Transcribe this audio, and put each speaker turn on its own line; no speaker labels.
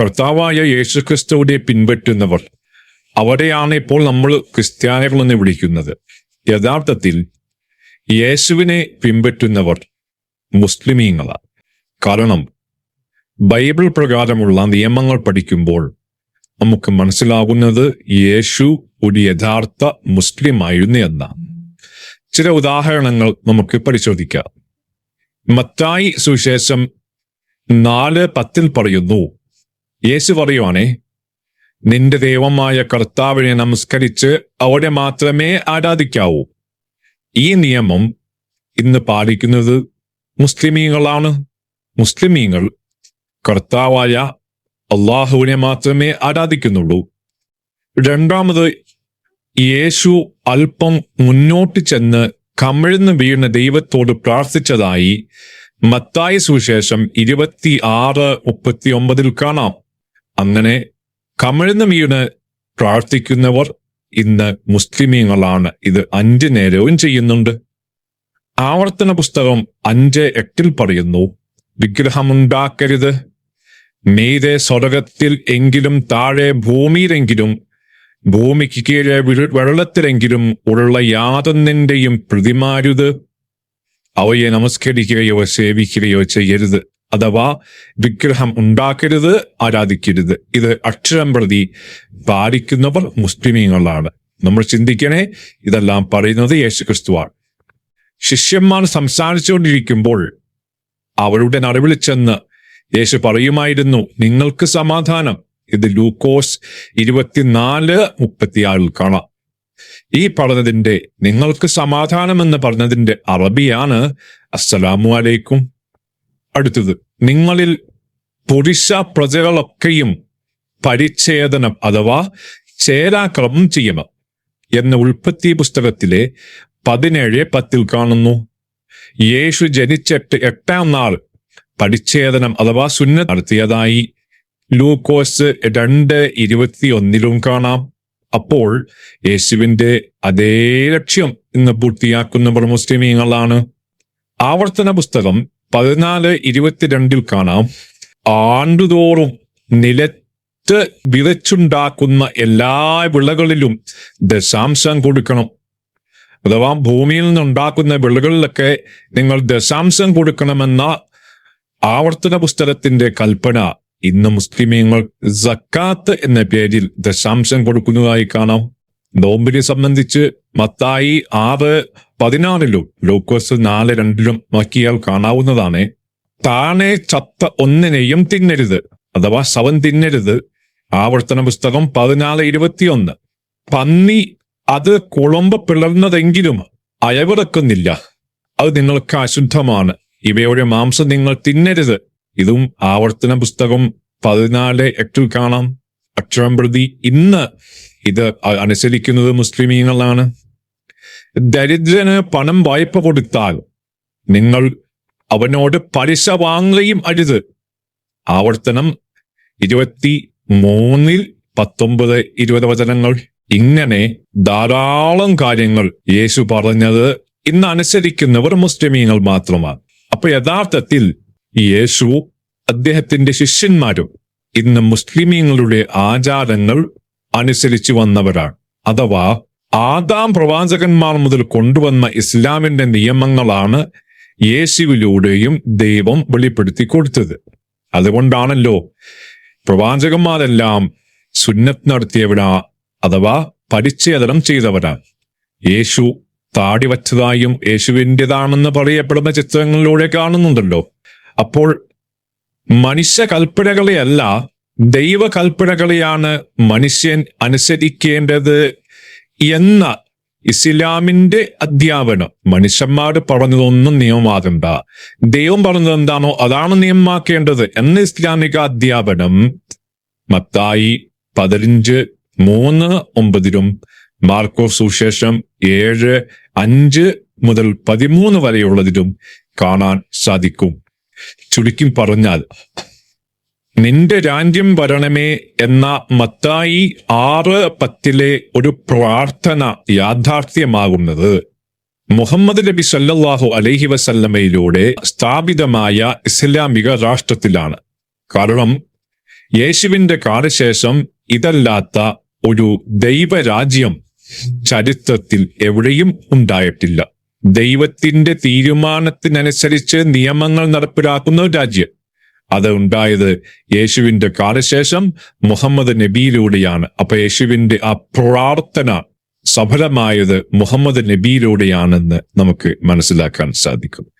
കർത്താവായ യേശുക്രിസ്തുവിനെ പിൻപറ്റുന്നവർ അവരെയാണ് ഇപ്പോൾ നമ്മൾ ക്രിസ്ത്യാനികൾ എന്ന് വിളിക്കുന്നത്. യഥാർത്ഥത്തിൽ യേശുവിനെ പിൻപറ്റുന്നവർ മുസ്ലിമീങ്ങളാണ് കാരണം ബൈബിൾ പ്രകാരമുള്ള നിയമങ്ങൾ പഠിക്കുമ്പോൾ നമുക്ക് മനസ്സിലാകുന്നത് യേശു ഒരു യഥാർത്ഥ മുസ്ലിം ആയിരുന്നു എന്നാണ്. ചില ഉദാഹരണങ്ങൾ നമുക്ക് പരിശോധിക്കാം. മത്തായി സുവിശേഷം നാല് പത്തിൽ പറയുന്നു യേശു പറയുവാണേ നിന്റെ ദൈവമായ കർത്താവിനെ നമസ്കരിച്ച് അവിടെ മാത്രമേ ആരാധിക്കാവൂ. ഈ നിയമം ഇന്ന് പാലിക്കുന്നത് മുസ്ലിമീങ്ങളാണ്. മുസ്ലിമീങ്ങൾ കർത്താവായ അള്ളാഹുവിനെ മാത്രമേ ആരാധിക്കുന്നുള്ളൂ. രണ്ടാമത് യേശു അല്പം മുന്നോട്ട് ചെന്ന് കമിഴ്ന്ന് വീണ ദൈവത്തോട് പ്രാർത്ഥിച്ചതായി മത്തായ സുവിശേഷം ഇരുപത്തി ആറ് മുപ്പത്തി ഒമ്പതിൽ കാണാം. അങ്ങനെ കമിഴ്ന്ന് വീണ് പ്രാർത്ഥിക്കുന്നവർ ഇന്ന് മുസ്ലിമീങ്ങളാണ്. ഇത് അഞ്ച് നേരവും ചെയ്യുന്നുണ്ട്. ആവർത്തന പുസ്തകം അഞ്ച് എട്ടിൽ പറയുന്നു വിഗ്രഹമുണ്ടാക്കരുത്. മീതെ സ്വർഗത്തിൽ എങ്കിലും താഴെ ഭൂമിയിലെങ്കിലും ഭൂമിക്ക് കീഴെ വെള്ളത്തിലെങ്കിലും ഉള്ള യാതൊന്നിന്റെയും പ്രതിമാരുത്. അവയെ നമസ്കരിക്കുകയോ സേവിക്കുകയോ ചെയ്യരുത്. അഥവാ വിഗ്രഹം ഉണ്ടാക്കരുത് ആരാധിക്കരുത്. ഇത് അക്ഷരം പ്രതി പാലിക്കുന്നവർ മുസ്ലിമീങ്ങളാണ്. നമ്മൾ ചിന്തിക്കണേ ഇതെല്ലാം പറയുന്നത് യേശുക്രിസ്തുവാണ്. ശിഷ്യന്മാർ സംസാരിച്ചുകൊണ്ടിരിക്കുമ്പോൾ അവരുടെ നടുവിൽ ചെന്ന് യേശു പറയുമായിരുന്നു നിങ്ങൾക്ക് സമാധാനം. ഇത് ലൂക്കോസ് ഇരുപത്തിനാല് മുപ്പത്തിയാറിൽ കാണാം. ഈ പറഞ്ഞതിന്റെ നിങ്ങൾക്ക് സമാധാനം എന്ന് പറഞ്ഞതിന്റെ അറബിയാണ് അസ്സലാമു അലൈക്കും. അടുത്തത് നിങ്ങളിൽ പുരുഷ പ്രജകളൊക്കെയും പരിച്ഛേദനം അഥവാ ചേരാക്രമം ചെയ്യണം എന്ന ഉൽപ്പത്തി പുസ്തകത്തിലെ പതിനേഴ് പത്തിൽ കാണുന്നു. യേശു ജനിച്ചിട്ട് എട്ടാം നാൾ പരിച്ഛേദനം അഥവാ സുന്ന നടത്തിയതായി ലൂക്കോസ് രണ്ട് ഇരുപത്തിയൊന്നിലും കാണാം. അപ്പോൾ യേശുവിന്റെ അതേ ലക്ഷ്യം ഇന്ന് പൂർത്തിയാക്കുന്നവർ മുസ്ലിമീങ്ങളാണ് ആവർത്തന പുസ്തകം പതിനാല് ഇരുപത്തിരണ്ടിൽ കാണാം. ആണ്ടുതോറും നിലത്ത് വിതച്ചുണ്ടാക്കുന്ന എല്ലാ വിളകളിലും ദശാംശം കൊടുക്കണം. അഥവാ ഭൂമിയിൽ നിന്നുണ്ടാക്കുന്ന വിളകളിലൊക്കെ നിങ്ങൾ ദശാംശം കൊടുക്കണമെന്ന ആവർത്തന പുസ്തകത്തിന്റെ കൽപ്പന ഇന്ന് മുസ്ലിമീങ്ങൾ സക്കാത്ത് എന്ന പേരിൽ ദശാംശം കൊടുക്കുന്നതായി കാണാം. നോമ്പിനെ സംബന്ധിച്ച് മത്തായി ആറ് പതിനാറിലും ലൂക്കോസ് നാല് രണ്ടിലും നോക്കിയാൽ കാണാവുന്നതാണ്. താനെ ചത്ത ഒന്നിനെയും തിന്നരുത് അഥവാ ശവം തിന്നരുത്. ആവർത്തന പുസ്തകം പതിനാല് ഇരുപത്തിയൊന്ന്. പന്നി അത് കുളമ്പ് പിളർന്നതെങ്കിലും അയവിറക്കുന്നില്ല. അത് നിങ്ങൾക്ക് അശുദ്ധമാണ്. ഇവയുടെ മാംസം നിങ്ങൾ തിന്നരുത്. ഇതും ആവർത്തന പുസ്തകം പതിനാല് എട്ടിൽ കാണാം. അക്ഷരം പ്രതി ഇന്ന് ഇത് അനുസരിക്കുന്നത് മുസ്ലിമീങ്ങളാണ്. ദരിദ്രന് പണം വായ്പ കൊടുത്താൽ നിങ്ങൾ അവനോട് പലിശ വാങ്ങുകയും അരുത്. ആവർത്തനം ഇരുപത്തി മൂന്നിൽ പത്തൊമ്പത് ഇരുപത് വചനങ്ങൾ. ഇങ്ങനെ ധാരാളം കാര്യങ്ങൾ യേശു പറഞ്ഞത് ഇന്ന് അനുസരിക്കുന്നവർ മുസ്ലിമീങ്ങൾ മാത്രമാണ്. അപ്പൊ യഥാർത്ഥത്തിൽ യേശു അദ്ദേഹത്തിന്റെ ശിഷ്യന്മാരും ഇന്ന് മുസ്ലിമീങ്ങളുടെ ആചാരങ്ങൾ അനുസരിച്ചു വന്നവരാണ്. അഥവാ ആദാം പ്രവാചകന്മാർ മുതൽ കൊണ്ടുവന്ന ഇസ്ലാമിന്റെ നിയമങ്ങളാണ് യേശുവിലൂടെയും ദൈവം വെളിപ്പെടുത്തി കൊടുത്തത്. അതുകൊണ്ടാണല്ലോ പ്രവാചകന്മാരെല്ലാം സുന്നത്ത് നടത്തിയവരാ അഥവാ പരിച്ഛേദനം ചെയ്തവരാ. യേശു താടി വച്ചതായും യേശുവിന്റെതാണെന്ന് പറയപ്പെടുന്ന ചിത്രങ്ങളിലൂടെ കാണുന്നുണ്ടല്ലോ. അപ്പോൾ മനുഷ്യ കൽപ്പനകളെയല്ല ദൈവ കൽപ്പനകളെയാണ് മനുഷ്യൻ അനുസരിക്കേണ്ടത് എന്ന ഇസ്ലാമിന്റെ അധ്യാപനം മനുഷ്യന്മാർ പറഞ്ഞതൊന്നും നിയമമാകണ്ട. ദൈവം പറഞ്ഞത് എന്താണോ അതാണ് നിയമമാക്കേണ്ടത് എന്ന ഇസ്ലാമിക അധ്യാപനം മത്തായി പതിനഞ്ച് മൂന്ന് ഒമ്പതിലും മാർക്കോ സുശേഷം ഏഴ് അഞ്ച് മുതൽ പതിമൂന്ന് വരെയുള്ളതിലും കാണാൻ സാധിക്കും. ചുരുക്കി പറഞ്ഞാൽ നിന്റെ രാജ്യം വരണമേ എന്ന മത്തായി ആറ് പത്തിലെ ഒരു പ്രാർത്ഥന യാഥാർത്ഥ്യമാകുന്നത്. മുഹമ്മദ് നബി സല്ലാഹു അലഹി വസല്ലമയിലൂടെ സ്ഥാപിതമായ ഇസ്ലാമിക രാഷ്ട്രത്തിലാണ്. കാരണം യേശുവിന്റെ കാലശേഷം ഇതല്ലാത്ത ഒരു ദൈവരാജ്യം ചരിത്രത്തിൽ എവിടെയും ഉണ്ടായിട്ടില്ല. ദൈവത്തിന്റെ തീരുമാനത്തിനനുസരിച്ച് നിയമങ്ങൾ നടപ്പിലാക്കുന്ന രാജ്യം. അത് ഉണ്ടായത് യേശുവിന്റെ കാലശേഷം മുഹമ്മദ് നബിയിലൂടെയാണ്. അപ്പൊ യേശുവിന്റെ ആ പ്രാർത്ഥന സഫലമായത് മുഹമ്മദ് നബിയിലൂടെയാണെന്ന് നമുക്ക് മനസ്സിലാക്കാൻ സാധിക്കും.